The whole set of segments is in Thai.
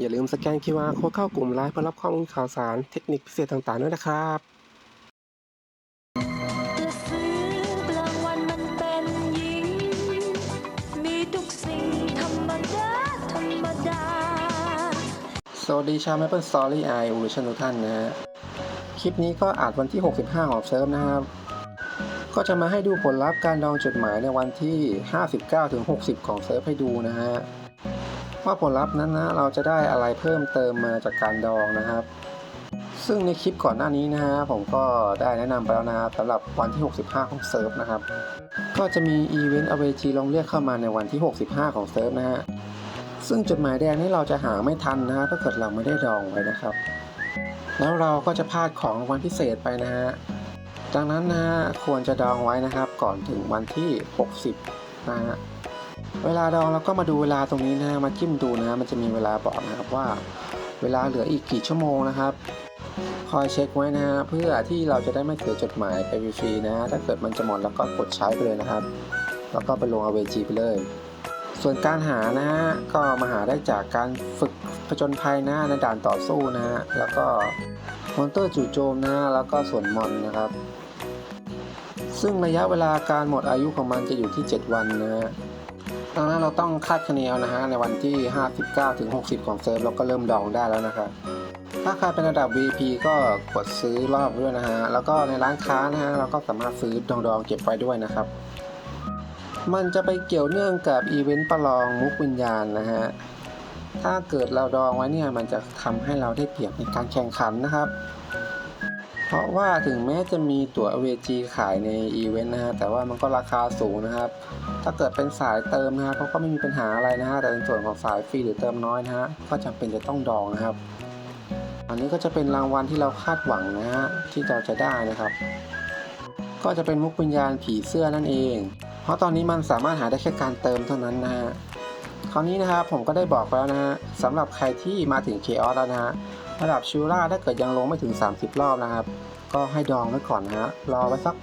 อย่าลืมสแกน QR โค้ดเข้ากลุ่มไลน์เพื่อรับข้อมูลข่าวสารเทคนิคพิเศษต่างๆด้วยนะครับจะซื้อกลาวันมันเป็นหญิงมีทุกสิ่งธรรมดาธรรมดาสวัสดีชาว Maple Story i o l u t i o n ทุกท่านนะฮะ คลิปนี้ก็อาจวันที่ 65 ของเซิร์ฟนะครับ ก็จะมาให้ดูผลลัพธ์การดองจดหมายในวันที่ 59ถึง60 ของเซิร์ฟให้ดูนะฮะ ว่าผลลัพธ์นั้นนะเราจะได้อะไรเพิ่มเติมมาจากการดองนะครับ ซึ่งในคลิปก่อนหน้านี้นะฮะผมก็ได้แนะนำไปแล้วนะครับสำหรับวันที่ 65 ของเซิร์ฟนะครับ ก็จะมีอีเวนต์อเวจีลงเรียกเข้ามาในวันที่ 65 ของเซิร์ฟนะฮะซึ่งจดหมายแดงนี่เราจะหาไม่ทันนะฮะถ้าเกิดเราไม่ได้ดองไว้นะครับ แล้วเราก็จะพลาดของวัลพิเศษไปนะฮะดังนั้นนะฮะควรจะดองไว้นะครับ ก่อนถึงวันที่ 60 นะฮะ เวลาดองเราก็มาดูเวลาตรงนี้นะฮะมาจิ้มดูนะฮะมันจะมีเวลาบอกนะครับว่า เวลาเหลืออีกกี่ชั่วโมงนะครับ คอยเช็คไว้นะฮะเพื่อที่เราจะได้ไม่เสียจดหมายไปฟรีนะฮะถ้าเกิดมันจะหมดแล้วก็กดใช้ไปเลยนะครับ แล้วก็ไปลงเอาเวจีไปเลย ส่วนการหานะฮะก็มาหาได้จากการฝึกผจญภัยนะในด่านต่อสู้นะฮะแล้วก็มอนเตอร์จู่โจมนะฮะแล้วก็ส่วนมอนนะครับ ซึ่งระยะเวลาการหมดอายุของมันจะอยู่ที่ 7 วันนะฮะ ดังนั้นเราต้องคาดคะเนเอานะฮะในวันที่ 59ถึง60 ของเซิร์ฟเราก็เริ่มดองได้แล้วนะครับถ้าใครเป็นระดับ VP ก็กดซื้อรอบด้วยนะฮะแล้วก็ในร้านค้านะฮะเราก็สามารถซื้อดองๆเก็บไว้ด้วยนะครับ มันจะไปเกี่ยวเนื่องกับอีเวนต์ประลองมุกวิญญาณนะฮะถ้าเกิดเราดองไว้เนี่ยมันจะทำให้เราได้เปรียบในการแข่งขันนะครับ เพราะว่าถึงแม้จะมีตั๋ว AVG ขายในอีเวนต์นะฮะ แต่ว่ามันก็ราคาสูงนะครับ ถ้าเกิดเป็นสายเติมนะฮะเขาก็ไม่มีปัญหาอะไรนะฮะ แต่ในส่วนของสายฟรีหรือเติมน้อยนะฮะ ก็จำเป็นจะต้องดองนะครับ อันนี้ก็จะเป็นรางวัลที่เราคาดหวังนะฮะ ที่เราจะได้นะครับ ก็จะเป็นมุกวิญญาณผีเสื้อนั่นเอง เพราะตอนนี้มันสามารถหาได้แค่การเติมเท่านั้นนะฮะ คราวนี้นะครับผมก็ได้บอกไปแล้วนะฮะสำหรับใครที่มาถึงเคออสแล้วนะฮะ ระดับชิวล่าถ้าเกิดยังลงไม่ถึง 30 รอบนะครับ ก็ให้ดองไว้ก่อนนะฮะรอไว้สัก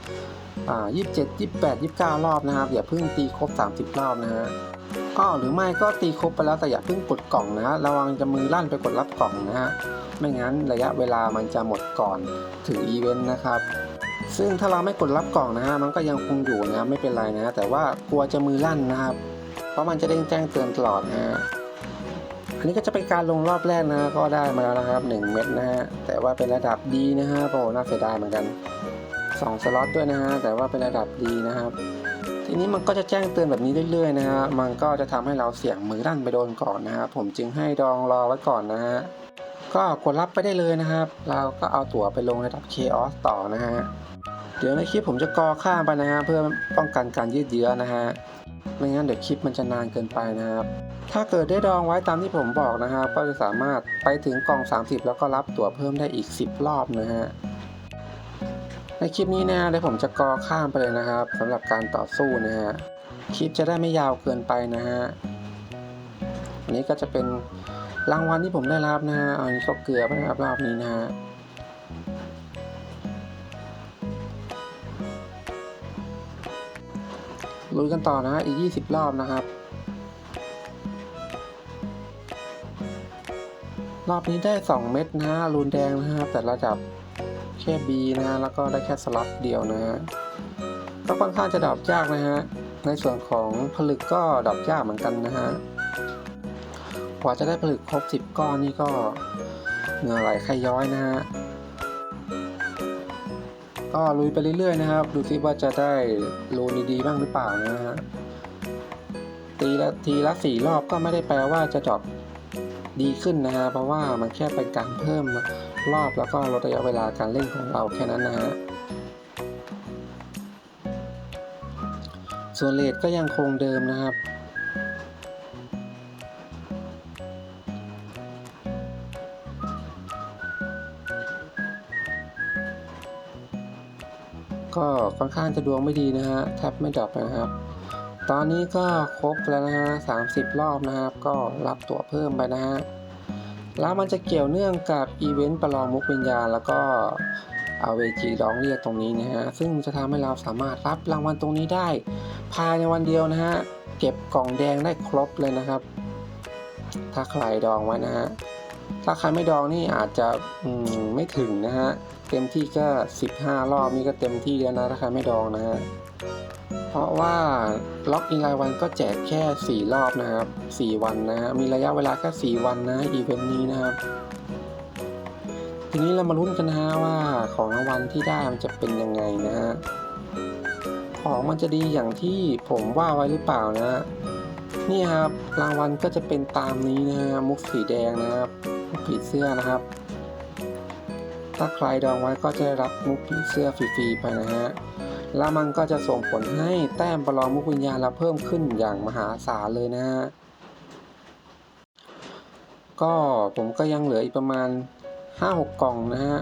อ่า27 28 29รอบนะครับ อย่าเพิ่งตีครบ 30 รอบนะฮะก็หรือไม่ก็ตีครบไปแล้วแต่อย่าเพิ่งกดกล่องนะฮะระวังจะมือลั่นไปกดรับกล่องนะฮะไม่งั้นระยะเวลามันจะหมดก่อนถึงอีเวนต์นะครับ ซึ่งถ้าเราไม่กดรับกล่องนะฮะมันก็ยังคงอยู่นะไม่เป็นไรนะฮะแต่ว่ากลัวจะมือลั่นนะครับ เพราะมันจะเด้งแจ้งเตือนตลอดนะฮะ อันนี้ก็จะเป็นการลงรอบแรกนะก็ได้มาแล้วนะครับ 1 เม็ดนะฮะแต่ว่าเป็นระดับดีนะฮะโอ้น่าเสียดายเหมือนกัน 2 สล็อตด้วยนะฮะแต่ว่าเป็นระดับดีนะครับทีนี้มันก็จะแจ้งเตือนแบบนี้เรื่อยๆนะฮะมันก็จะทำให้เราเสี่ยงมือรั่นไปโดนก่อนนะฮะผมจึงให้ดองรอไว้ก่อนนะฮะก็กดรับไปได้เลยนะครับ เราก็เอาตั๋วไปลงระดับ Chaos ต่อนะฮะเดี๋ยวในคลิปผมจะกอข้ามไปนะฮะเพื่อป้องกันการยืดเยื้อนะฮะ ไม่งั้นเดี๋ยวคลิปมันจะนานเกินไปนะครับ ถ้าเกิดได้ดองไว้ตามที่ผมบอกนะครับ ก็จะสามารถไปถึงกล่อง 30 แล้วก็รับตั๋วเพิ่มได้อีก 10 รอบนะฮะในคลิปนี้นะเดี๋ยวผมจะกอข้ามไปเลยนะครับสำหรับการต่อสู้นะฮะคลิปจะได้ไม่ยาวเกินไปนะฮะอันนี้ก็จะเป็นรางวัลที่ผมได้รับนะฮะอันนี้ก็เกลือไปนะครับรอบนี้นะฮะ ลุยกันต่อนะฮะอีก 20 รอบนะครับ รอบนี้ได้ 2 เม็ดนะฮะรูนแดงนะครับแต่ระดับแค่ B นะฮะแล้วก็ได้แค่สล็อตเดียวนะฮะก็ค่อนข้างจะดรอปยากนะฮะในส่วนของผลึกก็ดรอปยากเหมือนกันนะฮะกว่าจะได้ผลึกครบ 10 ก้อนนี่ก็เหงื่อไหลใครย้อยนะฮะ ก็ลุยไปเรื่อยๆนะครับ ดูซิว่าจะได้โลดีๆบ้างหรือเปล่านะฮะตีละทีละสี่รอบก็ไม่ได้แปลว่าจะจอบดีขึ้นนะฮะเพราะว่ามันแค่เป็นการเพิ่มรอบแล้วก็ลดระยะเวลาการเล่นของเราแค่นั้นนะฮะส่วนเลทก็ยังคงเดิมนะครับ ก็ค่อนข้างจะดวงไม่ดีนะฮะแทบไม่ดรอปนะครับ ตอนนี้ก็ครบแล้วนะฮะ30 รอบนะครับ ก็รับตั๋วเพิ่มไปนะฮะแล้วมันจะเกี่ยวเนื่องกับอีเวนต์ประลองมุกวิญญาณแล้วก็เอาเวจีร้องเรียกตรงนี้นะฮะ ซึ่งจะทำให้เราสามารถรับรางวัลตรงนี้ได้ ภายในวันเดียวนะฮะ เก็บกล่องแดงได้ครบเลยนะครับ ถ้าใครดองไว้นะฮะ ถ้าใครไม่ดองนี่อาจจะมไม่ถึงนะฮะ เต็มที่ก็15 รอบนี่ก็เต็มที่แล้วนะถ้าใครไม่ดองนะฮะ เพราะว่าล็อกอินรายวันก็แจกแค่ 4 รอบนะครับ 4 วันนะฮะ มีระยะเวลาแค่4วันนะอีเวนต์นี้นะครับ ทีนี้เรามาลุ้นกันนะฮะว่าของรางวัลที่ได้มันจะเป็นยังไงนะฮะ ของมันจะดีอย่างที่ผมว่าไว้หรือเปล่านะนี่ครับรางวัลก็จะเป็นตามนี้นะฮะมุกสีแดงนะครับ ผีเสื้อนะครับ ถ้าใครดองไว้ก็จะได้รับมุกผีเสื้อฟรีๆไปนะฮะแล้วมันก็จะส่งผลให้แต้มประลองมุกวิญญาณเราเพิ่มขึ้นอย่างมหาศาลเลยนะฮะก็ผมก็ยังเหลืออีกประมาณ 5-6 กล่องนะฮะ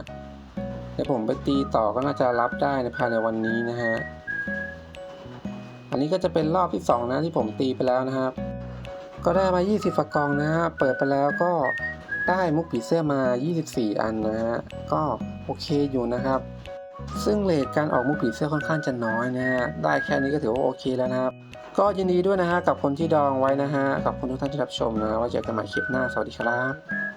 เดี๋ยวผมไปตีต่อก็น่าจะรับได้ในภายในวันนี้นะฮะอันนี้ก็จะเป็นรอบที่ 2 นะที่ผมตีไปแล้วนะครับ ก็ได้มา 20ฝักกองนะฮะเปิดไปแล้วก็ ได้มุกผีเสื้อมา 24 อันนะฮะ ก็โอเคอยู่นะครับ ซึ่งเลทการออกมุกผีเสื้อค่อนข้างจะน้อยนะฮะ ได้แค่นี้ก็ถือว่าโอเคแล้วนะครับ ก็ยินดีด้วยนะฮะกับคนที่ดองไว้นะฮะ กับคนทุกท่านที่รับชมนะ ไว่าเจอกันใหม่คลิปหน้า สวัสดีครับ